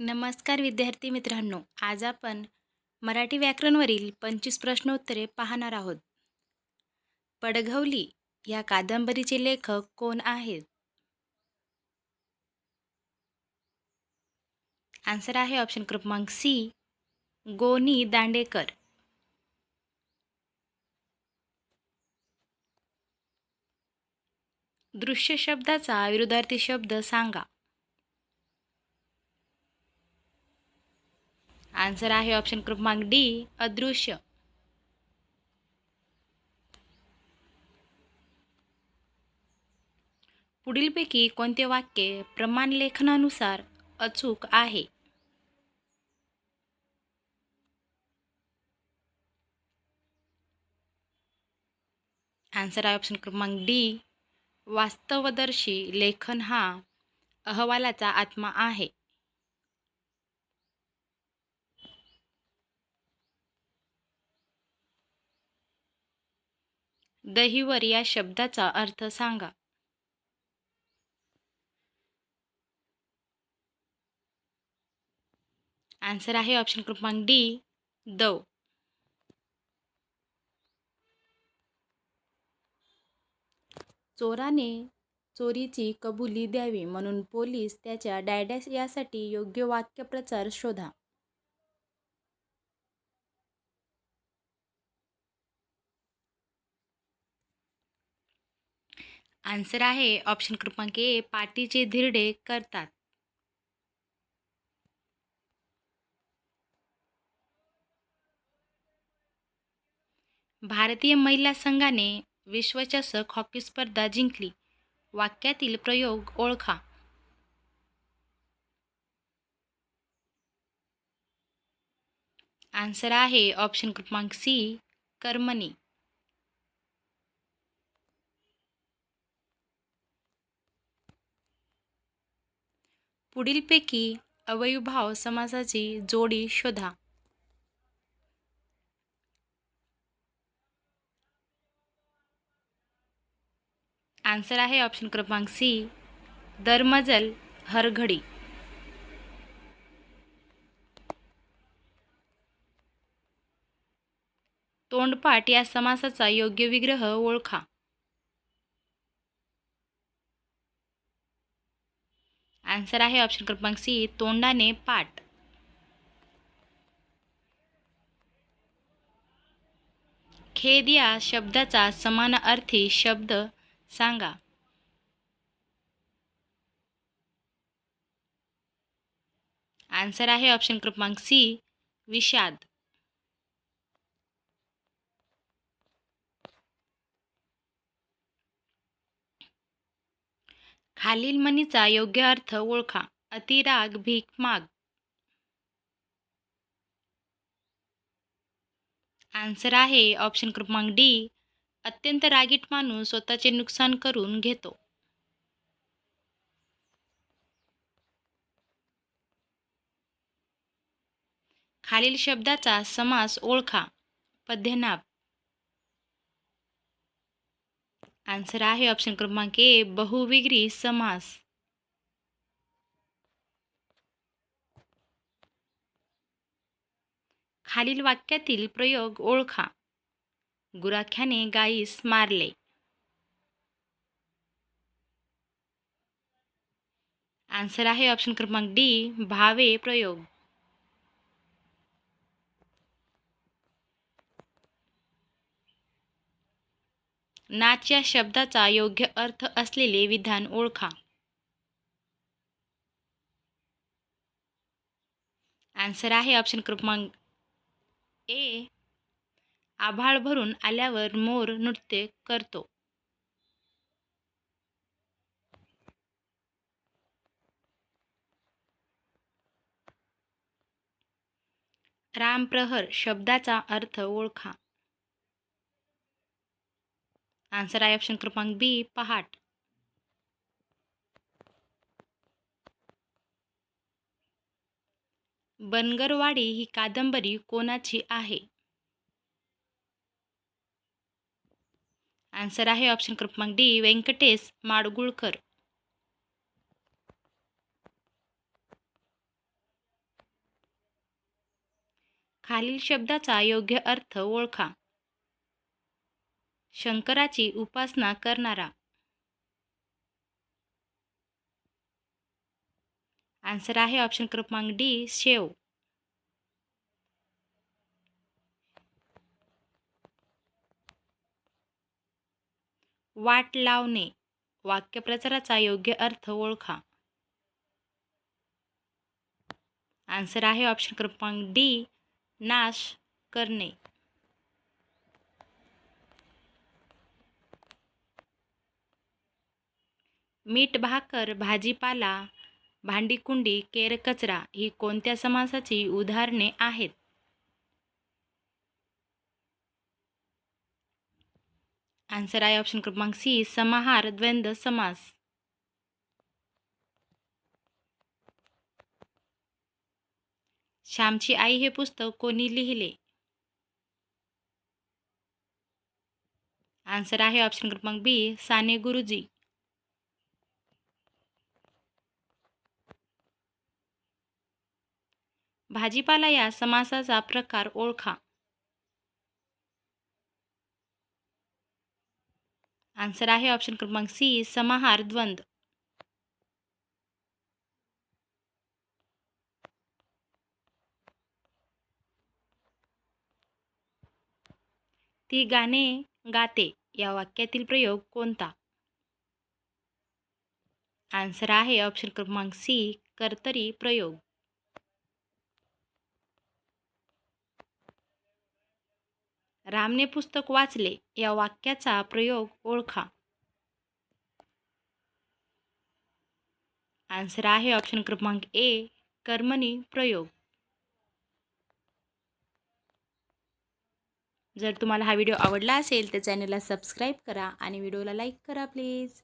नमस्कार विद्यार्थी मित्रांनो आज आपण मराठी व्याकरणवरील पंचवीस प्रश्नोत्तरे पाहणार आहोत. पडघवली या कादंबरीचे लेखक कोण आहेत? आन्सर आहे ऑप्शन क्रमांक सी गोनी दांडेकर. दृश्य शब्दाचा विरुद्धार्थी शब्द सांगा. आन्सर आहे ऑप्शन क्रमांक डी अदृश्य. पुढीलपैकी कोणते वाक्य प्रमाण लेखनानुसार अचूक आहे? आन्सर आहे ऑप्शन क्रमांक डी वास्तवदर्शी लेखन हा अहवालाचा आत्मा आहे. दहीवर या शब्दाचा अर्थ सांगा. आन्सर आहे ऑप्शन क्रमांक डी दव. चोराने चोरीची कबुली द्यावी म्हणून पोलीस त्याच्या डायडॅस यासाठी योग्य वाक्यप्रचार शोधा. आन्सर आहे ऑप्शन क्रमांक ए पाटीचे धिरडे करतात. भारतीय महिला संघाने विश्वचषक हॉकी स्पर्धा जिंकली. वाक्यातील प्रयोग ओळखा. आन्सर आहे ऑप्शन क्रमांक सी कर्मणी. पुढीलपैकी अवयभाव समासाची जोडी शोधा. आन्सर आहे ऑप्शन क्रमांक सी दरमजल हरघडी. तोंडपाठ या समासाचा योग्य विग्रह ओळखा. आन्सर आहे ऑप्शन क्रमांक सी तोंडाने पाठ. खेद या शब्दाचा समानार्थी शब्द सांगा. आन्सर आहे ऑप्शन क्रमांक सी विषाद. खालील मनीचा योग्य अर्थ ओळखा. अतिराग भीक माग. आन्सर आहे ऑप्शन क्रमांक डी अत्यंत रागीट माणूस स्वतःचे नुकसान करून घेतो. खालील शब्दाचा समास ओळखा. पद्यनाभ. आन्सर आहे ऑप्शन क्रमांक ए बहुविग्री समास. खालील वाक्यातील प्रयोग ओळखा. गुराख्याने गाईस मारले. आन्सर आहे ऑप्शन क्रमांक डी भावे प्रयोग. नाच या शब्दाचा योग्य अर्थ असलेले विधान ओळखा. आन्सर आहे ऑप्शन क्रमांक ए आभाळ भरून आल्यावर मोर नृत्य करतो. रामप्रहर शब्दाचा अर्थ ओळखा. आन्सर आहे ऑप्शन क्रमांक बी पहाट बनगरवाडी ही कादंबरी कोणाची आहे आन्सर आहे ऑप्शन क्रमांक डी व्यंकटेश माडगुळकर खालील शब्दाचा योग्य अर्थ ओळखा शंकराची उपासना करणारा. आन्सर आहे ऑप्शन क्रमांक डी शेव. वाट लावणे वाक्यप्रचाराचा योग्य अर्थ ओळखा. आन्सर आहे ऑप्शन क्रमांक डी नाश करणे. मीठ भाकर भाजीपाला भांडीकुंडी केरकचरा ही कोणत्या समासाची उदाहरणे आहेत? आन्सर आहे ऑप्शन क्रमांक सी समाहार द्वंद्व समास. श्यामची आई हे पुस्तक कोणी लिहिले? आन्सर आहे ऑप्शन क्रमांक बी साने गुरुजी. भाजीपाला या समासाचा प्रकार ओळखा. आन्सर आहे ऑप्शन क्रमांक सी समाहार द्वंद्व ती गाणे गाते या वाक्यातील प्रयोग कोणता? आन्सर आहे ऑप्शन क्रमांक सी कर्तरी प्रयोग. रामने पुस्तक वाचले. या वाक्याचा प्रयोग ओळखा. आन्सर आहे ऑप्शन क्रमांक ए कर्मणी प्रयोग. जर तुम्हाला हा व्हिडिओ आवडला असेल तर चॅनलला सबस्क्राईब करा आणि व्हिडिओला लाईक करा प्लीज